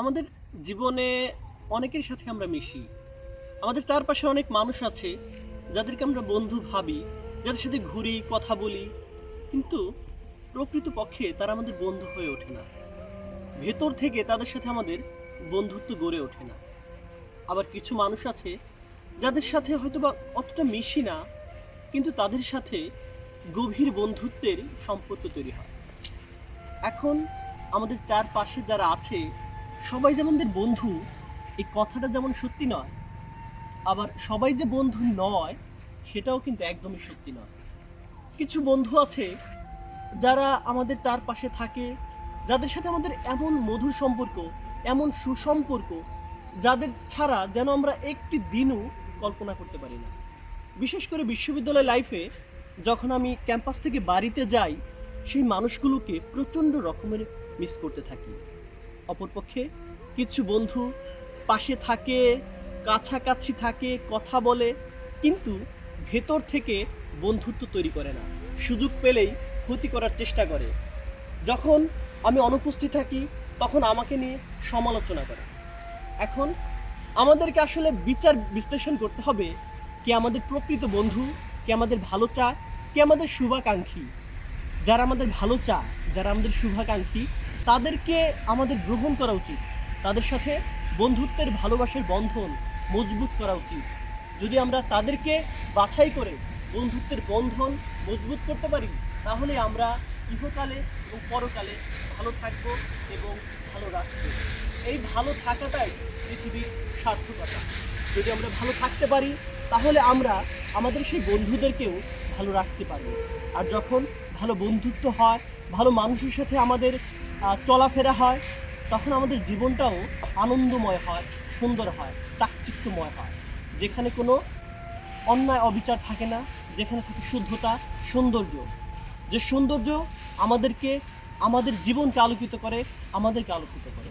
আমাদের জীবনে অনেকের সাথে আমরা মিশি। আমাদের চারপাশে অনেক মানুষ আছে যাদেরকে আমরা বন্ধু ভাবি, যাদের সাথে ঘুরি, কথা বলি। কিন্তু প্রকৃতপক্ষে তারা আমাদের বন্ধু হয়ে ওঠে না। ভেতর থেকে তাদের সাথে আমাদের বন্ধুত্ব গড়ে ওঠে না। আবার কিছু মানুষ আছে যাদের সাথে হয়তো বা অতটা মিশি না, কিন্তু তাদের সাথে গভীর বন্ধুত্বের সম্পর্ক তৈরি হয়। এখন আমাদের চারপাশে যারা আছে সবাই যেমনদের বন্ধু, এই কথাটা যেমন সত্যি নয়, আবার সবাই যে বন্ধু নয়, সেটাও কিন্তু একদমই সত্যি নয়। কিছু বন্ধু আছে যারা আমাদের তার পাশে থাকে, যাদের সাথে আমাদের এমন মধুর সম্পর্ক, এমন সুসম্পর্ক, যাদের ছাড়া যেন আমরা একটি দিনও কল্পনা করতে পারি না। বিশেষ করে বিশ্ববিদ্যালয় লাইফে যখন আমি ক্যাম্পাস থেকে বাড়িতে যাই, সেই মানুষগুলোকে প্রচণ্ড রকমের মিস করতে থাকি। অপরপক্ষে কিছু বন্ধু পাশে থাকে, কাছাকাছি থাকে, কথা বলে, কিন্তু ভেতর থেকে বন্ধুত্ব তৈরি করে না। সুযোগ পেলেই ক্ষতি করার চেষ্টা করে। যখন আমি অনুপস্থিত থাকি, তখন আমাকে নিয়ে সমালোচনা করে। এখন আমাদেরকে আসলে বিচার বিশ্লেষণ করতে হবে, কে আমাদের প্রকৃত বন্ধু, কে আমাদের ভালো চায় কে আমাদের শুভাকাঙ্ক্ষী। যারা আমাদের ভালো চায় যারা আমাদের শুভাকাঙ্ক্ষী তাদেরকে আমাদের গ্রহণ করা উচিত। তাদের সাথে বন্ধুত্বের ভালোবাসার বন্ধন মজবুত করা উচিত। যদি আমরা তাদেরকে বাছাই করে বন্ধুত্বের বন্ধন মজবুত করতে পারি, তাহলে আমরা ইহকালে এবং পরকালে ভালো থাকব এবং ভালো রাখব। এই ভালো থাকাটাই পৃথিবীর সার্থকতা। যদি আমরা ভালো থাকতে পারি, তাহলে আমরা আমাদের সেই বন্ধুদেরকেও ভালো রাখতে পারব। আর যখন ভালো বন্ধুত্ব হয়, ভালো মানুষের সাথে আমাদের চলাফেরা হয়, তখন আমাদের জীবনটাও আনন্দময় হয়, সুন্দর হয়, চাকচিক্যময় হয়। যেখানে কোনো অন্যায়, অবিচার থাকে না, যেখানে থাকে শুদ্ধতা, সৌন্দর্য। যে সৌন্দর্য আমাদেরকে, আমাদের জীবনকে আলোকিত করে, আমাদেরকে আলোকিত করে।